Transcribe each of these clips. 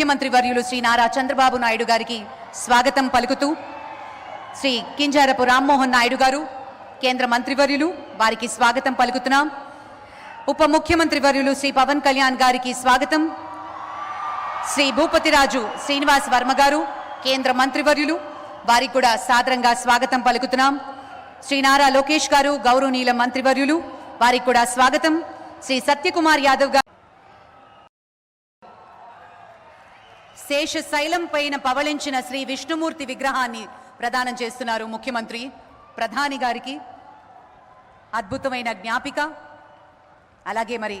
ముఖ్యమంత్రి వర్యులు శ్రీ నారా చంద్రబాబు నాయుడు గారికి స్వాగతం పలుకుతూ శ్రీ కింజారపు రామ్మోహన్ నాయుడు గారు కేంద్ర మంత్రివర్యులు వారికి స్వాగతం పలుకుతున్నాం. ఉప ముఖ్యమంత్రి వర్యులు శ్రీ పవన్ కళ్యాణ్ గారికి స్వాగతం. శ్రీ భూపతిరాజు శ్రీనివాస్ వర్మ గారు కేంద్ర మంత్రివర్యులు వారికి కూడా సాదరంగా స్వాగతం పలుకుతున్నాం. శ్రీ నారా లోకేష్ గారు గౌరవనీయుల మంత్రివర్యులు వారికి కూడా స్వాగతం. శ్రీ సత్యకుమార్ యాదవ్ గారు శేషశైలం పైన పవళించిన శ్రీ విష్ణుమూర్తి విగ్రహాన్ని ప్రదానం చేస్తున్నారు ముఖ్యమంత్రి. ప్రధాని గారికి అద్భుతమైన జ్ఞాపిక. అలాగే మరి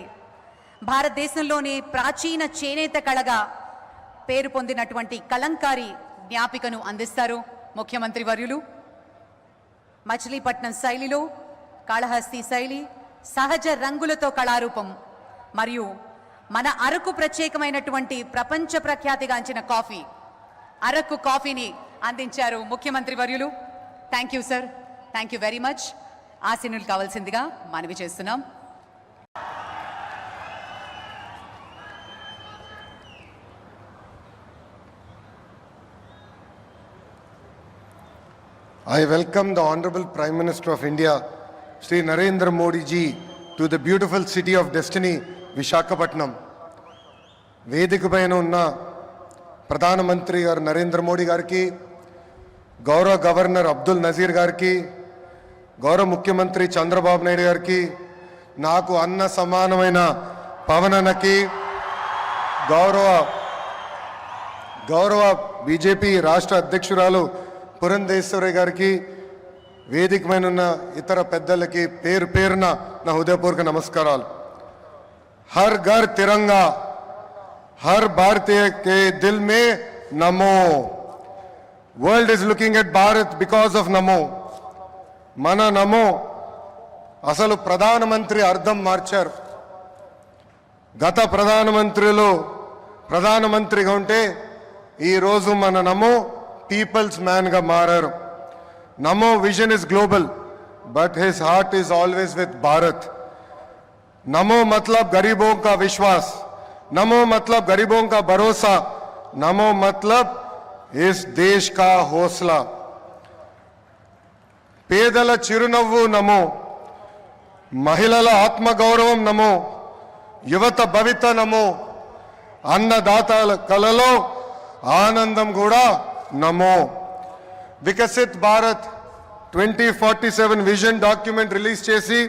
భారతదేశంలోనే ప్రాచీన చేనేత కళగా పేరు పొందినటువంటి కలంకారి జ్ఞాపికను అందిస్తారు ముఖ్యమంత్రి వర్యులు. మచిలీపట్నం శైలిలో కాళహస్తి శైలి సహజ రంగులతో కళారూపం మరియు మన అరకు ప్రత్యేకమైనటువంటి ప్రపంచ ప్రఖ్యాతిగాంచిన కాఫీ అరకు కాఫీని అందించారు ముఖ్యమంత్రి వర్యులు thank you sir thank you very much ఆశీనులు కావాల్సిందిగా మనవి చేస్తున్నాం I welcome the Honorable Prime Minister of India, Sri Narendra Modi ji, to the beautiful city of destiny, Visakhapatnam. వేదిక పైన ఉన్న ప్రధానమంత్రి గారు నరేంద్ర మోడీ గారికి గౌరవ గవర్నర్ అబ్దుల్ నజీర్ గారికి గౌరవ ముఖ్యమంత్రి చంద్రబాబు నాయుడు గారికి నాకు అన్న సమానమైన పవనన్నకి గౌరవ గౌరవ బీజేపీ రాష్ట్ర అధ్యక్షురాలు పురంధేశ్వరి గారికి వేదిక పైన ఉన్న ఇతర పెద్దలకి పేరు పేరున నా హృదయపూర్వక నమస్కారాలు. హర్ ఘర్ తిరంగా హర్ భారతీయ కే దిల్ మే Namo world is looking at Bharat because of Namo మన నమో। అసలు ప్రధానమంత్రి అర్థం మార్చారు। గత ప్రధానమంత్రులు ప్రధానమంత్రిగా ఉంటే ఈరోజు మన నమో పీపుల్స్ మ్యాన్గా మారారు. Namo vision is global but his heart is always with Bharat नमो मतलब गरीबों का विश्वास नमो मतलब गरीबों का भरोसा नमो मतलब इस देश का हौसला పేదల చిరునవ్వు నమో మహిళల ఆత్మగౌరవం నమో యువత భవిత నమో అన్నదాతల కలలో ఆనందం కూడా Namo Viksit Bharat twenty forty seven vision document release చేసి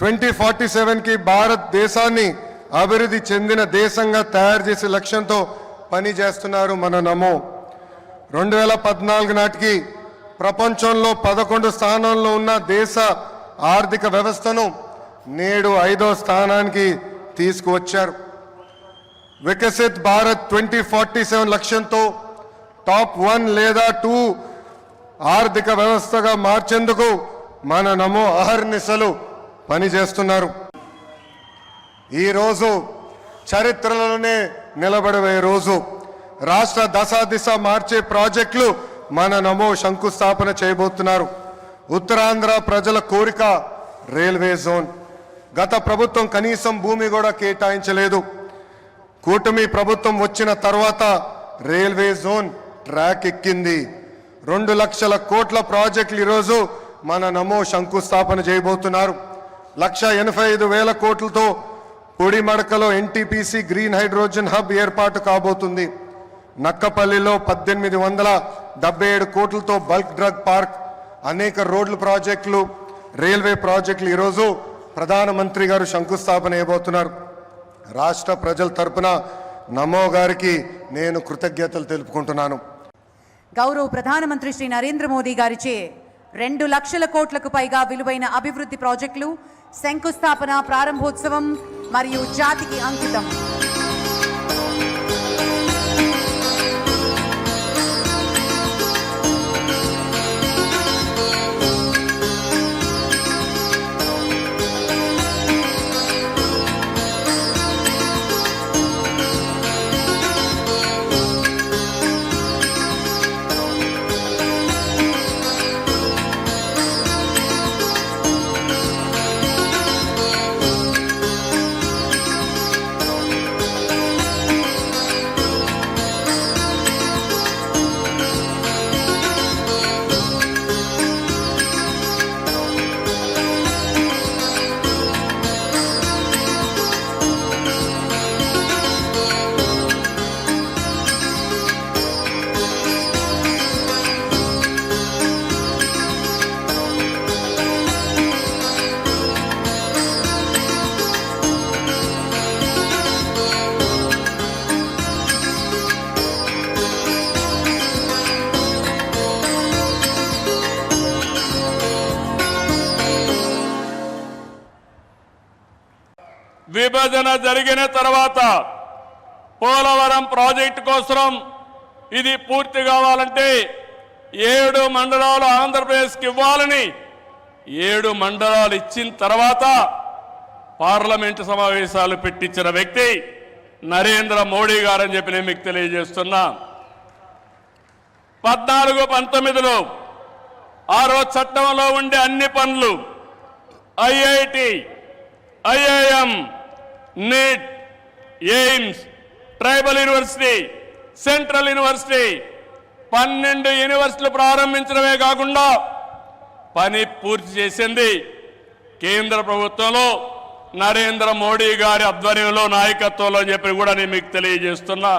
ట్వంటీ ఫార్టీ సెవెన్కి భారతదేశాన్ని అభివృద్ధి చెందిన దేశంగా తయారు చేసే లక్ష్యంతో పని చేస్తున్నారు మన నమో. రెండు వేల పద్నాలుగు నాటికి ప్రపంచంలో పదకొండు స్థానంలో ఉన్న దేశ ఆర్థిక వ్యవస్థను నేడు ఐదో స్థానానికి తీసుకువచ్చారు. Viksit Bharat twenty forty seven లక్ష్యంతో టాప్ వన్ లేదా టూ ఆర్థిక వ్యవస్థగా మార్చేందుకు మన నమో అహర్నిశలు పనిచేస్తున్నారు ఈరోజు చరిత్రలోనే నిలబడే రోజు. రాష్ట్ర దశాదిశ మార్చే ప్రాజెక్టులు మన నమో శంకుస్థాపన చేయబోతున్నారు. ఉత్తరాంధ్ర ప్రజల కోరిక రైల్వే జోన్. గత ప్రభుత్వం కనీసం భూమి కూడా కేటాయించలేదు. కూటమి ప్రభుత్వం వచ్చిన తర్వాత రైల్వే జోన్ ట్రాక్ ఎక్కింది. రెండు లక్షల కోట్ల ప్రాజెక్టులు ఈరోజు మన నమో శంకుస్థాపన చేయబోతున్నారు. లక్ష ఎనభై ఐదు వేల కోట్లతో పొడిమడకలో ఎన్టీపీసీ గ్రీన్ హైడ్రోజన్ హబ్ ఏర్పాటు కాబోతుంది. నక్కపల్లిలో పద్దెనిమిది వందల డెబ్బై ఏడు కోట్లతో బల్క్ డ్రగ్ పార్క్ అనేక రోడ్లు ప్రాజెక్టులు రైల్వే ప్రాజెక్టులు ఈరోజు ప్రధానమంత్రి గారు శంకుస్థాపన చేయబోతున్నారు రాష్ట్ర ప్రజల తరపున నమో గారికి నేను కృతజ్ఞతలు తెలుపుకుంటున్నాను. గౌరవ ప్రధానమంత్రి శ్రీ నరేంద్ర మోదీ గారిచే రెండు లక్షల కోట్లకు పైగా విలువైన అభివృద్ధి ప్రాజెక్టులు శంకుస్థాపన ప్రారంభోత్సవం మరియు జాతికి అంకితం. విభజన జరిగిన తర్వాత పోలవరం ప్రాజెక్టు కోసం ఇది పూర్తి కావాలంటే ఏడు మండలాలు ఆంధ్రప్రదేశ్కి ఇవ్వాలని ఏడు మండలాలు ఇచ్చిన తర్వాత పార్లమెంటు సమావేశాలు పెట్టించిన వ్యక్తి నరేంద్ర మోడీ గారని చెప్పి నేను మీకు తెలియజేస్తున్నా. పద్నాలుగు పంతొమ్మిదిలో ఆరో చట్టంలో ఉండే అన్ని పనులు IIT IIM NEET AIIMS tribal university central university పన్నెండు యూనివర్సిటీలు ప్రారంభించడమే కాకుండా పని పూర్తి చేసింది కేంద్ర ప్రభుత్వంలో నరేంద్ర మోడీ గారి ఆధ్వర్యంలో నాయకత్వంలో అని చెప్పి కూడా నేను మీకు తెలియజేస్తున్నా.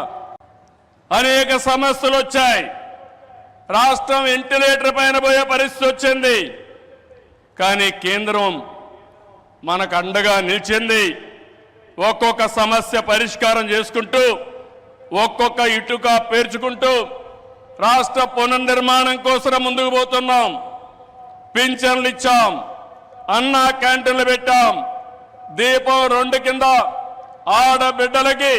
అనేక సమస్యలు వచ్చాయి. రాష్ట్రం వెంటిలేటర్ పైన పోయే పరిస్థితి వచ్చింది. కానీ కేంద్రం మనకు అండగా నిలిచింది. ఒక్కొక్క సమస్య పరిష్కారం చేసుకుంటూ ఒక్కొక్క ఇటుక పేర్చుకుంటూ రాష్ట్ర పునర్నిర్మాణం కోసం ముందుకు పోతున్నాం. పింఛన్లు ఇచ్చాం. అన్నా క్యాంటీన్లు పెట్టాం. దీపం రెండు కింద ఆడబిడ్డలకి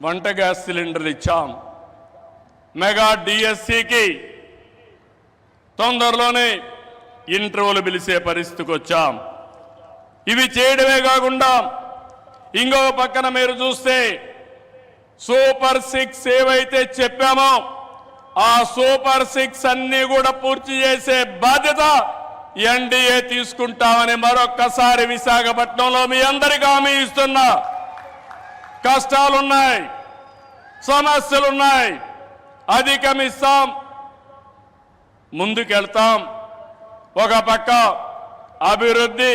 వంట గ్యాస్ సిలిండర్లు ఇచ్చాం. మెగా డిఎస్సికి తొందరలోనే ఇంటర్వ్యూలు పిలిచే పరిస్థితికి వచ్చాం. ఇవి చేయడమే కాకుండా ఇంకో పక్కన మీరు చూస్తే సూపర్ సిక్స్ ఏవైతే చెప్పామో ఆ సూపర్ సిక్స్ అన్ని కూడా పూర్తి చేసే బాధ్యత ఎన్డీఏ తీసుకుంటామని మరొక్కసారి విశాఖపట్నంలో మీ అందరికీ హామీ ఇస్తున్నా. కష్టాలున్నాయి సమస్యలున్నాయి అధిగమిస్తాం ముందుకెళ్తాం. ఒక పక్క అభివృద్ధి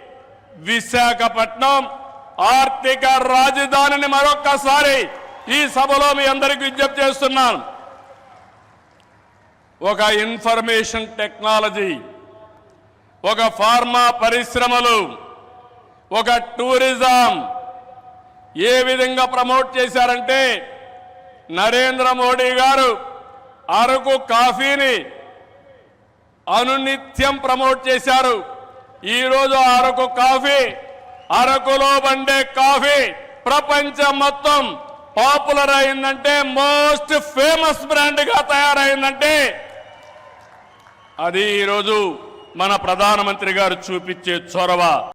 విశాఖపట్నం ఆర్థిక రాజధానిని మరొక్కసారి ఈ సభలో మీ అందరికీ విజ్ఞప్తి చేస్తున్నాను. ఒక ఇన్ఫర్మేషన్ టెక్నాలజీ ఒక ఫార్మా పరిశ్రమలు ఒక టూరిజం ఏ విధంగా ప్రమోట్ చేశారంటే నరేంద్ర మోడీ గారు అరకు కాఫీని అనునిత్యం ప్రమోట్ చేశారు. ఈరోజు అరకు కాఫీ అరకులో పండే కాఫీ ప్రపంచం మొత్తం పాపులర్ అయిందంటే మోస్ట్ ఫేమస్ బ్రాండ్గా తయారైందంటే అది ఈరోజు మన ప్రధానమంత్రి గారు చూపించే చొరవ.